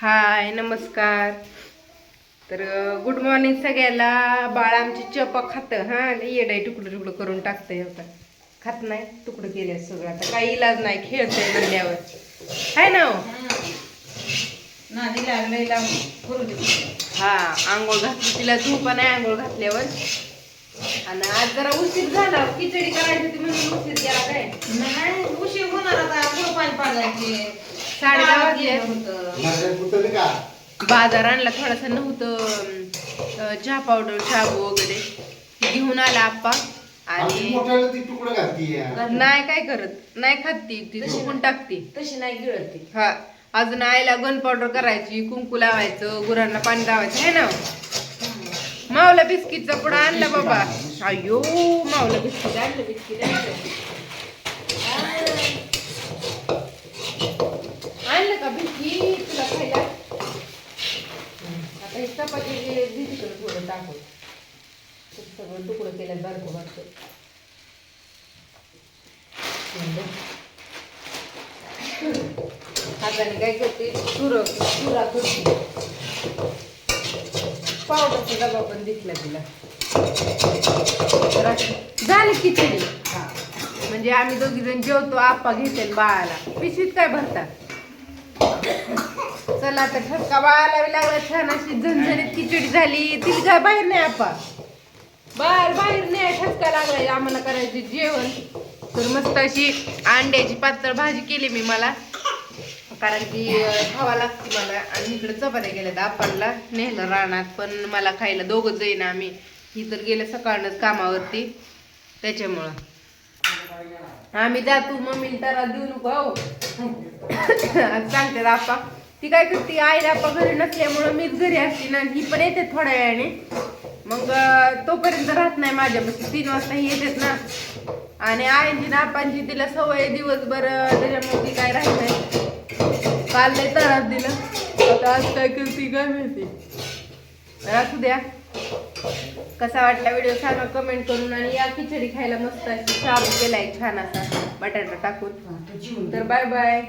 हाय नमस्कार. तर good morning सगळ्याला. बाळ आमची चपा खातं हा येडाई तुकडं तुकडं करून टाकतंय आता खात नाही तुकडं केले सगळं. आता काही इलाज नाही खेळतंय म्हणल्यावर. हाय ना हो? हा आंघोळ घातली तिला झोपा नाही आंघोळ घातल्यावर. आणि आज जरा उशीर झाला खिचडी करायची होती म्हणून उशीर केला काय? नाही उशीर होणार आता पाणी पाजायचे. साडे दहा वाजले. का? बाजार आणला थोडासा नव्हतं चहा पावडर शाबू वगैरे. घेऊन आला आप्पा आणि नाही काय करत? नाही खात ती ती चुकून टाकती. तशी नाही गिळत. ती हा अजून आईला गन पावडर करायची कुंकू लावायचं गुरांना पाणी लावायचं आहे ना? मावला बिस्किटचा पुडा आणला बाबा. अयो मावला बिस्किट. आणलं बिस्किट आणलं आणलं का बिस्किट तुला खायला आता हे चपाती भिजतं थोडं टाकून. ते सगळं तुकडं केलं बारकं बारकं हाताने काय करते? चुर चुरा करते. पावडरचा डबा पण दिसला तिला. झाली खिचडी. म्हणजे आम्ही दोघी जण जेवतो आप्पा घेते बाळाला. पिशवीत काय भरता चला आता ठपका बाळाला लागला? छान अशी झणझणीत खिचडी झाली. तिला काय बाहेर नाही आप्पा बाहेर बाहेर नाही ठपका लागलाय. आम्हाला करायचे जेवण. तर मस्त अशी अंड्याची पातळ भाजी केली मी मला. कारण की खावा लागते मला. आणि इकडे चपात्या गेल्या आपणला. नेहला रानात. पण मला खायला दोघं जाईन आम्ही. ही तर गेल्या सकाळनंच कामावरती. त्याच्यामुळं. आम्ही जातो. मम्मीला तर देऊ नको हो. सांगते आपा. ती काय करते आईला आपण घरी नसल्यामुळं मीच घरी असते ना ही पण येते थोड्या वेळाने. मग तोपर्यंत राहत नाही माझ्यापासून तीन वाजता ही येतात ना. आणि आईंची ना आपांची तिला सवय दिवसभर त्याच्यामुळे ती काय राहत नाही. काल लय त्रास दिला. आता आज काय करते काय माहिती. राखू द्या. कसा वाटला व्हिडिओ सांगा कमेंट करून. आणि या खिचडी खायला मस्त अशी शाबू केलाय छान असा. बटाटा टाकून. तर बाय बाय.